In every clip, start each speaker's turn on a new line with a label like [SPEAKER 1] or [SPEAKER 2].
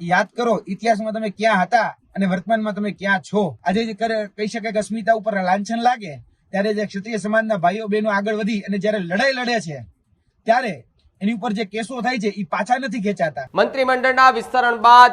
[SPEAKER 1] યાદ કરો, ઇતિહાસમાં તમે ક્યાં હતા અને વર્તમાનમાં તમે ક્યાં છો? આજે જે કહી શકાય કે અસ્મિતા ઉપર લાંછન લાગે, ત્યારે જે ક્ષત્રિય સમાજના ભાઈઓ બહેનો આગળ વધી અને જ્યારે લડાઈ લડે છે, ત્યારે એની ઉપર જે કેસો થાય છે એ પાછા નથી ખેંચાતા.
[SPEAKER 2] મંત્રીમંડળના વિસ્તરણ બાદ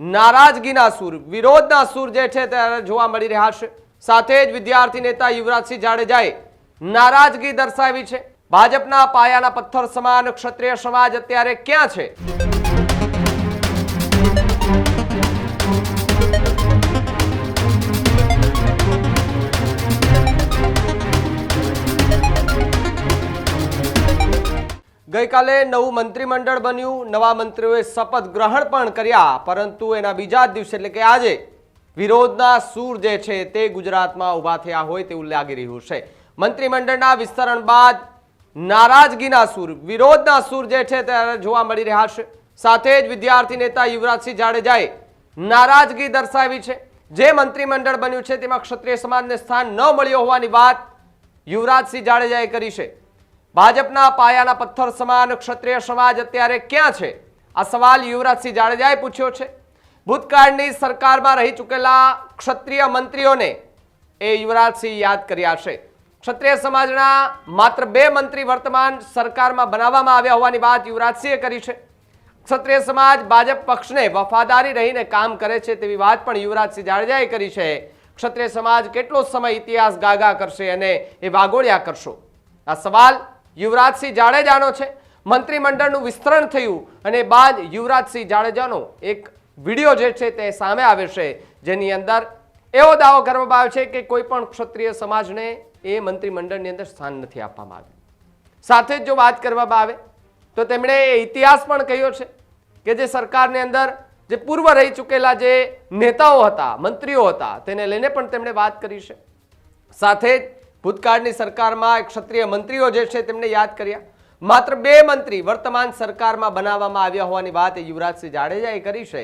[SPEAKER 2] નારાજગીના સૂર, વિરોધના સૂર જે છે ત્યારે જોવા મળી રહ્યા છે. સાથે જ વિદ્યાર્થી નેતા યુવરાજસિંહ જાડેજાએ નારાજગી દર્શાવી છે. ભાજપના પાયાના પથ્થર સમાન ક્ષત્રિય સમાજ અત્યારે ક્યાં છે? ગઈકાલે નવું મંત્રીમંડળ બન્યું. નવા મંત્રીઓએ શપથ ગ્રહણ પણ કર્યા, પરંતુ એના બીજા દિવસે એટલે કે આજે વિરોધના સૂર જે છે તે ગુજરાતમાં ઊભા થયા હોય તેવું લાગી રહ્યું છે. મંત્રીમંડળના વિસ્તરણ બાદ નારાજગીના સૂર, વિરોધના સૂર જે છે તે જોવા મળી રહ્યા છે. સાથે જ વિદ્યાર્થી નેતા યુવરાજસિંહ જાડેજાએ નારાજગી દર્શાવી છે. જે મંત્રીમંડળ બન્યું છે તેમાં ક્ષત્રિય સમાજને સ્થાન ન મળ્યો હોવાની વાત યુવરાજસિંહ જાડેજાએ કરી છે. ભાજપના પાયાના પથ્થર સમાન ક્ષત્રિય સમાજ અત્યારે ક્યાં છે? આ સવાલ યુવરાજસિંહ જાડેજાએ પૂછ્યો છે. ભૂતકાળની સરકારમાં રહી ચૂકેલા ક્ષત્રિય મંત્રીઓને એ યુવરાજસિંહ યાદ કર્યા છે. ક્ષત્રિય સમાજના માત્ર બે મંત્રી વર્તમાન સરકારમાં બનાવવામાં આવ્યા હોવાની વાત યુવરાજસિંહે કરી છે. ક્ષત્રિય સમાજ ભાજપ પક્ષને વફાદારી રહીને કામ કરે છે તેવી વાત પણ યુવરાજસિંહ જાડેજાએ કરી છે. ક્ષત્રિય સમાજ કેટલો સમય ઇતિહાસ ગાગા કરશે અને એ વાગોળ્યા કરશો? આ સવાલ યુવરાજસિંહ જાડેજાનો છે. મંત્રીમંડળનું વિસ્તરણ થયું અને બાદ યુવરાજસિંહ જાડેજાનો એક વીડિયો જે છે તે સામે આવે છે, જેની અંદર એવો દાવો કરવામાં આવ્યો છે કે કોઈ પણ ક્ષત્રિય સમાજને એ મંત્રીમંડળની અંદર સ્થાન નથી આપવામાં આવ્યું. સાથે જ જો વાત કરવામાં આવે, તો તેમણે એ ઇતિહાસ પણ કહ્યો છે કે જે સરકારની અંદર જે પૂર્વ રહી ચૂકેલા જે નેતાઓ હતા, મંત્રીઓ હતા, તેને લઈને પણ તેમણે વાત કરી છે. સાથે જ ભૂતકાળની સરકારમાં ક્ષત્રિય મંત્રીઓ જે છે તેમને યાદ કર્યા. માત્ર બે મંત્રી વર્તમાન સરકારમાં બનાવવામાં આવ્યા હોવાની વાત યુવરાજસિંહ જાડેજાએ કરી છે.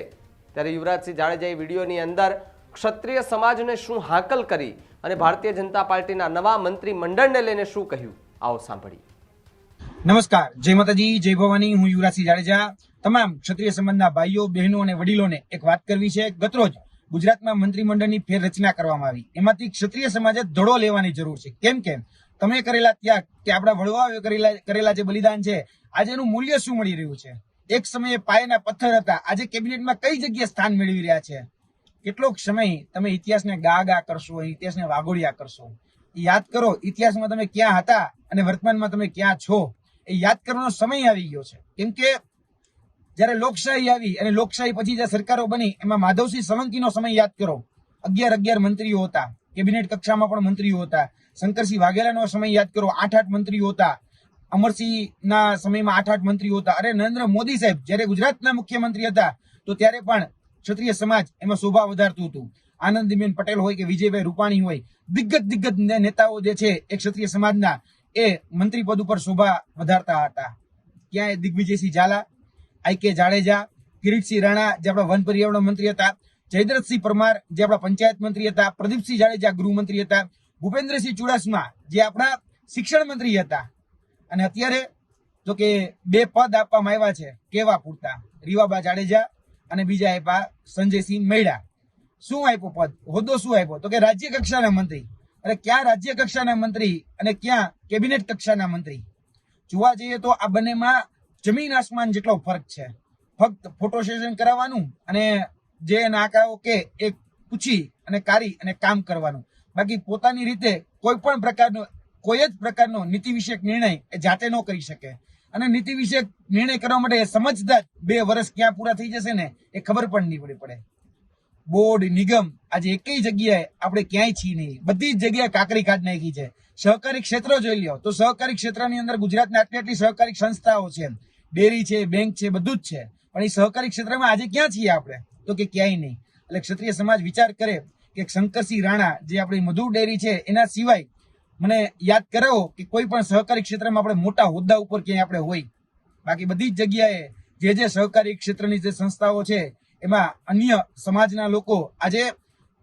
[SPEAKER 2] ત્યારે યુવરાજસિંહ જાડેજાએ વિડીયોની અંદર ક્ષત્રિય સમાજને શું હાકલ કરી અને ભારતીય જનતા પાર્ટીના નવા મંત્રી મંડળને લઈને શું કહ્યું? આવો સાંભળીએ.
[SPEAKER 1] નમસ્કાર. જય માતાજી, જય ભવાની. હું યુવરાજસિંહ જાડેજા. તમામ ક્ષત્રિય સંબંધના ભાઈઓ, બહેનો અને વડીલોને એક વાત કરવી છે. ગતરોજ ગુજરાતમાં મંત્રીમંડળની ફેર રચના કરવામાં આવી. એમાંથી ક્ષત્રિય સમાજે ધડો લેવાની જરૂર છે. કેમ કે તમે કરેલા ત્યાગ કે આપણા વડવાઓએ કરેલા કરેલા જે બલિદાન છે, આજે એનું મૂલ્ય શું મળી રહ્યું છે? એક સમયે પાયાના પથ્થર હતા. આજે કેબિનેટમાં કઈ જગ્યાએ સ્થાન મેળવી રહ્યા છે? કેટલોક સમય તમે ઇતિહાસને ગા ગા કરશો, ઇતિહાસને વાગોળિયા કરશો? યાદ કરો, ઇતિહાસમાં તમે ક્યાં હતા અને વર્તમાનમાં તમે ક્યાં છો? એ યાદ કરવાનો સમય આવી ગયો છે. કેમ કે જ્યારે લોકશાહી આવી અને લોકશાહી પછી જે સરકારો બની, એમાં માધવસિંહ સોલંકીનો સમય યાદ કરો. અગિયાર અગિયાર મંત્રીઓ હતા. કેબિનેટ કક્ષામાં પણ મંત્રીઓ હતા. શંકરસિંહ વાઘેલાનો સમય યાદ કરો. આઠ આઠ મંત્રીઓ હતા. અમરસિંહના સમયમાં આઠ આઠ મંત્રીઓ હતા. અરે, નરેન્દ્ર મોદી સાહેબ, જ્યારે ગુજરાતના મુખ્યમંત્રી હતા, તો ત્યારે પણ ક્ષત્રિય સમાજ એમાં શોભા વધારતું હતું. આનંદીબેન પટેલ હોય કે વિજયભાઈ રૂપાણી હોય દિગ્ગજ દિગ્ગજ નેતાઓ જે છે, એ ક્ષત્રિય સમાજના એ મંત્રી પદ ઉપર શોભા વધારતા હતા. ક્યાંય દિગ્વિજયસિંહ ઝાલા આઈ કે જાડેજા, કિરીટસિંહ રાણા જે આપણા વન પર્યાવરણ મંત્રી હતા, જયદ્રથસિંહ પરમાર જે આપણા પંચાયત મંત્રી હતા, પ્રદીપસિંહ જાડેજા ગૃહમંત્રી હતા, ભૂપેન્દ્રસિંહ ચુડાસમા જે આપણા શિક્ષણ મંત્રી હતા. અને અત્યારે જો કે બે પદ આપવામાં આવ્યા છે, કેવા પૂરતા? રીવાબા જાડેજા અને બીજા આપ્યા સંજયસિંહ મૈડા. શું આપ્યો પદ? હોદ્દો શું આપ્યો તો કે રાજ્ય કક્ષાના મંત્રી. અરે ક્યાં રાજ્ય કક્ષાના મંત્રી અને ક્યાં કેબિનેટ કક્ષાના મંત્રી? જોવા જઈએ તો આ બંનેમાં જમીન આસમાન જેટલો ફરક છે. ફક્ત ફોટો સેશન કરાવવાનું અને જે નાકાઓ કે એ પૂછી અને કારી અને કામ કરવાનું. બાકી પોતાની રીતે કોઈ પણ પ્રકારનો, કોઈ જ પ્રકારનો નીતિ વિષયક નિર્ણય એ જાતે ન કરી શકે. અને નીતિ વિષયક નિર્ણય કરવા માટે સમજતા બે વર્ષ ક્યાં પૂરા થઈ જશે ને એ ખબર પણ નહીં પડી પડે. બોર્ડ, નિગમ આજે એક જગ્યાએ આપણે ક્યાંય છીએ નહીં. બધી જ જગ્યાએ કાકરી કાઢ નાખી છે. સહકારી ક્ષેત્રો જોઈ લ્યો તો સહકારી ક્ષેત્રની અંદર ગુજરાતની આટલી આટલી સહકારી સંસ્થાઓ છે. ડેરી છે, બેંક છે, બધું જ છે. પણ એ સહકારી ક્ષેત્રમાં આજે ક્યાં છીએ આપણે? તો કે ક્યાંય નહીં. એટલે ક્ષત્રિય સમાજ વિચાર કરે કે શંકરસિંહ રાણા જે આપણી મધુર ડેરી છે, એના સિવાય મને યાદ કરાવો કે કોઈ પણ સહકારી ક્ષેત્રમાં આપણે મોટા હોદ્દા ઉપર ક્યાંય આપણે હોય. બાકી બધી જ જગ્યાએ જે જે સહકારી ક્ષેત્રની જે સંસ્થાઓ છે, એમાં અન્ય સમાજના લોકો આજે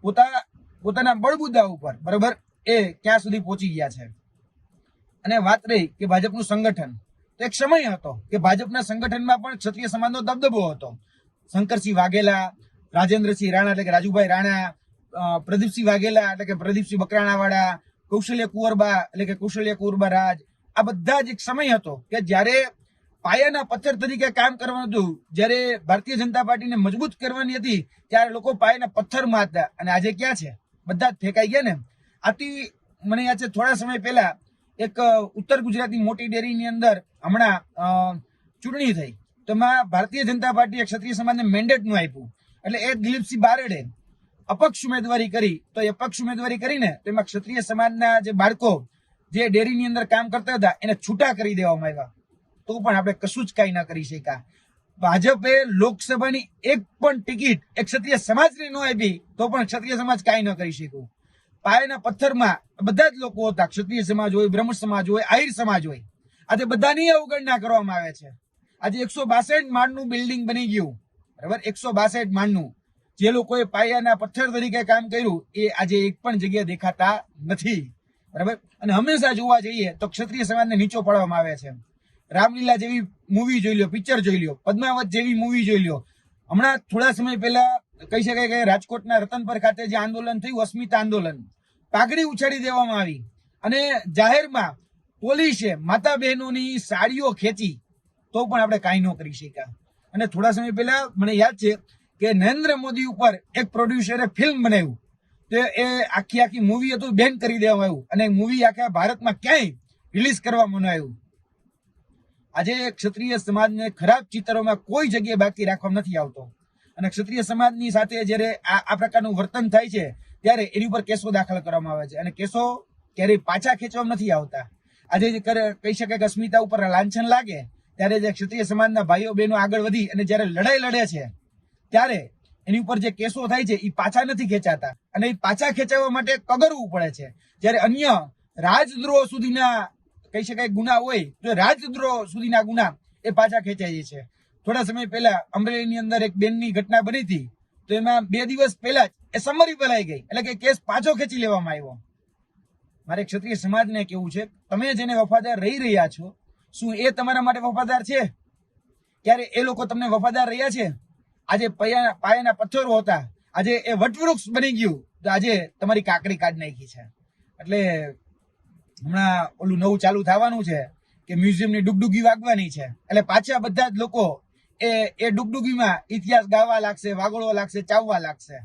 [SPEAKER 1] પોતા, પોતાના બળબુદ્દા ઉપર, બરોબર, એ ક્યાં સુધી પહોંચી ગયા છે? અને વાત રહી કે ભાજપનું સંગઠન. એક સમય હતો કે ભાજપના સંગઠનમાં પણ ક્ષત્રિય સમાજનો દબદબો હતો. શંકરસિંહ વાઘેલા, રાજેન્દ્રસિંહ રાણા એટલે કે રાજુભાઈ રાણા પ્રદીપસિંહ વાઘેલા એટલે કે પ્રદીપસિંહ બકરાણાવાળા, કૌશલ્ય કુંવરબા એટલે કે કૌશલ્ય કુંવરબા રાજ, આ બધા જ એક સમય હતો કે જ્યારે પાયાના પથ્થર તરીકે કામ કરવાનું હતું, જ્યારે ભારતીય જનતા પાર્ટીને મજબૂત કરવાની હતી, ત્યારે લોકો પાયાના પથ્થરમાં હતા અને આજે ક્યાં છે? બધા જ ફેંકાઈ ગયા ને. આથી મને યાદ છે થોડા સમય પહેલા એક ઉત્તર ગુજરાતની મોટી ડેરીની અંદર હમણાં ચૂંટણી થઈ. તો એમાં ભારતીય જનતા પાર્ટીએ ક્ષત્રિય સમાજને મેન્ડેટનું આપ્યું. એટલે એ દિલીપસિંહ બારડે અપક્ષ ઉમેદવારી કરી. તો એ અપક્ષ ઉમેદવારી કરીને તો એમાં ક્ષત્રિય સમાજના જે બાળકો જે ડેરીની અંદર કામ કરતા હતા, એને છૂટા કરી દેવામાં આવ્યા. તો પણ આપણે કશું જ કાંઈ ન કરી શક્યા. ભાજપે લોકસભાની એક પણ ટિકિટ એક ક્ષત્રિય સમાજને ન આપી, તો પણ ક્ષત્રિય સમાજ કાંઈ ન કરી શક્યું. પાયાના પથ્થરમાં બધા જ લોકો હતા. ક્ષત્રિય સમાજ હોય બ્રહ્મ સમાજ હોય, આહિર સમાજ હોય. આજે બધાની અવગણના કરવામાં આવે છે. આજે એકસો બાસઠ માળનું બિલ્ડિંગ બની ગયું. બરાબર? એકસો બાસઠ માળનું. જે લોકોએ પાયાના પથ્થર તરીકે કામ કર્યું, એ આજે એક પણ જગ્યા દેખાતા નથી. બરાબર? અને હંમેશા જોવા જઈએ તો ક્ષત્રિય સમાજને નીચો પાડવામાં આવે છે. રામલીલા જેવી મૂવી જોઈ લો પિક્ચર જોઈ લો પદ્માવત જેવી મૂવી જોઈ લો હમણાં થોડા સમય પહેલા કહી શકાય કે રાજકોટના રતનપર ખાતે જે આંદોલન થયું, અસ્મિતા આંદોલન, પાઘડી ઉછાળી દેવામાં આવી. અને જાહેરમાં પોલીસે માતા બહેનોની સાડીઓ ખેંચી, તો પણ આપણે કાંઈ ન કરી શક્યા. અને થોડા સમય પહેલા મને યાદ છે કે નરેન્દ્ર મોદી ઉપર એક પ્રોડ્યુસરે ફિલ્મ બનાવ્યું. તો એ આખી આખી મૂવી હતું, બેન કરી દેવામાં આવ્યું. અને મૂવી આખા ભારતમાં ક્યાંય રિલીઝ કરવામાં આવ્યું. આજે ક્ષત્રિય સમાજને ખરાબ ચિત્રોમાં કોઈ જગ્યાએ બાકી રાખવા નથી આવતો. અને ક્ષત્રિય સમાજની સાથે જ્યારે આ પ્રકારનું વર્તન થાય છે, ત્યારે એની ઉપર કેસો દાખલ કરવામાં આવે છે. અને કેસો ક્યારેય પાછા ખેંચવામાં નથી આવતા. આજે કહી શકાય કે અસ્મિતા ઉપર લાંછન લાગે, ત્યારે જે ક્ષત્રિય સમાજના ભાઈઓ બહેનો આગળ વધી અને જ્યારે લડાઈ લડે છે, ત્યારે એની ઉપર જે કેસો થાય છે એ પાછા નથી ખેંચાતા. અને એ પાછા ખેંચાવવા માટે કગરવું પડે છે. જ્યારે અન્ય રાજદ્રોહ સુધીના કહી શકાય ગુના હોય, તો રાજદ્રોહ સુધીના ગુના એ પાછા ખેંચાય છે. થોડા સમય પહેલા અમરેલીની અંદર એક બેનની ઘટના બની હતી. તો એમાં બે દિવસ પહેલા એ સમરી ભલાઈ ગઈ. એટલે કે કેસ પાછો ખેંચી લેવામાં આવ્યો. મારે ક્ષત્રિય સમાજને કેવું છે, તમે જેને વફાદાર રહી રહ્યા છો, શું એ તમારા માટે વફાદાર છે? ત્યારે એ લોકો તમને વફાદાર રહ્યા છે? આજે પયા- પાયાના પથ્થરો હતા. આજે એ વટવૃક્ષ બની ગયું. તો આજે તમારી કાકડી કાઢ નાખી છે. એટલે હમણાં ઓલું નવું ચાલુ થવાનું છે કે મ્યુઝિયમની ડુગડુગી વાગવાની છે. એટલે પાછા બધા જ લોકો એ એ ડુગડુગીમાં ઇતિહાસ ગાવા લાગશે, વાગોળવા લાગશે, ચાવવા લાગશે.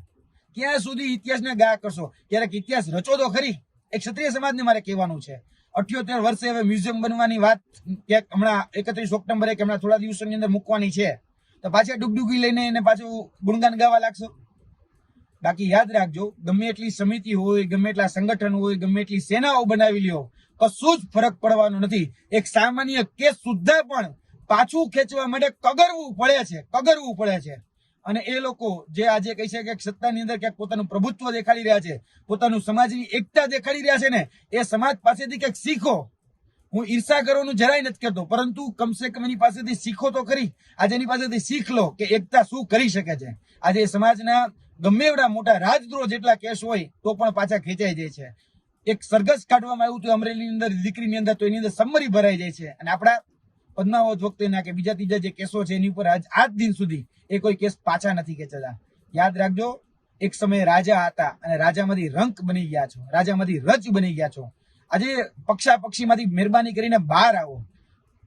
[SPEAKER 1] ક્યાં સુધી ઇતિહાસને ગા કરશો? ક્યારેક ઇતિહાસ રચો તો ખરી? એક ક્ષત્રિય સમાજને મારે કહેવાનું છે. અઠ્યોતેર વર્ષે હવે મ્યુઝિયમ બનવાની વાત ક્યાંક હમણાં એકત્રીસ ઓક્ટોબરે કે હમણાં થોડા દિવસોની અંદર મૂકવાની છે. તો પાછા ડુગડુગી લઈને એને પાછું ગુણગાન ગાવા લાગશો? બાકી યાદ રાખજો, ગમે એટલી સમિતિ હોય, ગમે એટલા સંગઠન હોય, ગમે એટલી સેનાઓ બનાવી લ્યો કશું જ ફરક પડવાનો નથી. એક સામાન્ય કેસ સુદ્ધા પણ પાછું ખેંચવા માટે કગરવું પડે છે, કગરવું પડે છે. અને એ લોકો જે આજે કહી છે કે સત્તાની અંદર ક્યાંક પોતાનું પ્રભુત્વ દેખાડી રહ્યા છે, પોતાનું સમાજની એકતા દેખાડી રહ્યા છે ને, એ સમાજ પાસેથી કંઈક શીખો. હું ઈર્ષા કરવાનું જરાય નથી કરતો, પરંતુ કમસે કમ એની પાસેથી શીખો તો ખરી. આજે એની પાસેથી શીખ લો કે એકતા શું કરી શકે છે. આજે સમાજના ગમે એવડા મોટા રાજદ્રોહ જેટલા કેસ હોય, તો પણ પાછા ખેંચાઈ જાય છે. એક સરઘસ કાઢવામાં આવ્યું હતું, અમરેલીની અંદર, દીકરીની અંદર, તો એની અંદર સમરી ભરાઈ જાય છે. અને આપણા પદ્માવત વખતેના કે બીજા ત્રીજા જે કેસો છે એની ઉપર આજ આજ દિન સુધી એ કોઈ કેસ પાછા નથી ખેંચાતા. યાદ રાખજો, એક સમયે રાજા હતા અને રાજામાંથી રંક બની ગયા છો. રાજામાંથી રજ બની ગયા છો. આજે પક્ષા પક્ષીમાંથી મહેરબાની કરીને બહાર આવો.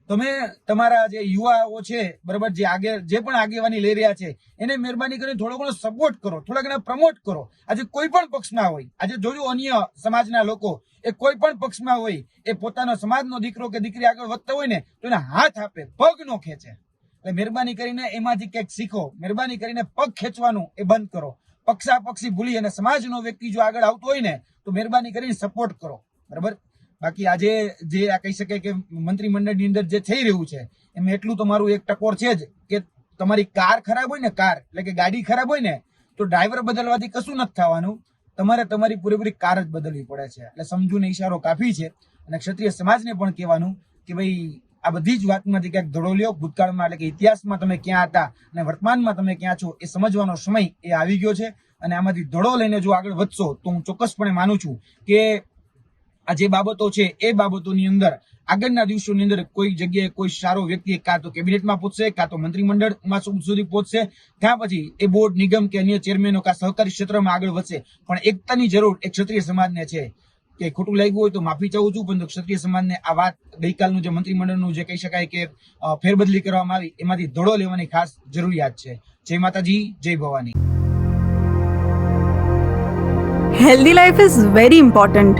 [SPEAKER 1] તમે તમારા જે યુવાઓ છે, બરાબર, જે આગે જે પણ આગેવાની લઈ રહ્યા છે, એને મહેરબાની કરીને થોડો ઘણો સપોર્ટ કરો થોડા ઘણા પ્રમોટ કરો. આજે કોઈ પણ પક્ષમાં હોય, આજે જોયું અન્ય સમાજના લોકો, એ કોઈ પણ પક્ષમાં હોય, એ પોતાનો સમાજનો દીકરો કે દીકરી આગળ વધતો હોય ને, તો એને હાથ આપે, પગ નો ખેંચે. એટલે મહેરબાની કરીને એમાંથી કંઈક શીખો, મહેરબાની કરીને પગ ખેંચવાનું એ બંધ કરો. પક્ષા પક્ષી ભૂલી અને સમાજનો વ્યક્તિ જો આગળ આવતો હોય ને, તો મહેરબાની કરીને સપોર્ટ કરો. બરાબર? બાકી આજે જે આ કહી શકાય કે મંત્રીમંડળની અંદર જે થઈ રહ્યું છે, એમાં એટલું તમારું એક ટકોર છે જ કે તમારી કાર ખરાબ હોય ને, કાર, એટલે કે ગાડી ખરાબ હોય ને, તો ડ્રાઈવર બદલવાથી કશું નથી થવાનું. તમારે તમારી પૂરેપૂરી કાર જ બદલવી પડે છે. એટલે સમજૂને ઈશારો કાફી છે. અને ક્ષત્રિય સમાજને પણ કહેવાનું કે ભાઈ, આ બધી જ વાતમાંથી ક્યાંક ધડો લ્યો. ભૂતકાળમાં એટલે કે ઇતિહાસમાં તમે ક્યાં હતા અને વર્તમાનમાં તમે ક્યાં છો એ સમજવાનો સમય એ આવી ગયો છે. અને આમાંથી ધડો લઈને જો આગળ વધશો, તો હું ચોક્કસપણે માનું છું કે આ જે બાબતો છે, એ બાબતોની અંદર આગળના દિવસોની અંદર કોઈ જગ્યાએ કોઈ સારો વ્યક્તિ કાં તો કેબિનેટમાં પહોંચશે, કાં તો મંત્રીમંડળમાં સુધી પહોંચશે, ત્યાં પછી એ બોર્ડ, નિગમ કે અન્ય ચેરમેનો કાં સહકારી ક્ષેત્રમાં આગળ વધશે. પણ એકતાની જરૂર એ ક્ષત્રિય સમાજને છે. કે ખોટું લાગ્યું હોય તો માફી ચાહું છું પરંતુ ક્ષત્રિય સમાજને આ વાત ગઈકાલનું જે મંત્રીમંડળનું જે કહી શકાય કે ફેરબદલી કરવામાં આવી, એમાંથી ધડો લેવાની ખાસ જરૂરિયાત છે. જય માતાજી, જય Bhavani.
[SPEAKER 3] Healthy life is very important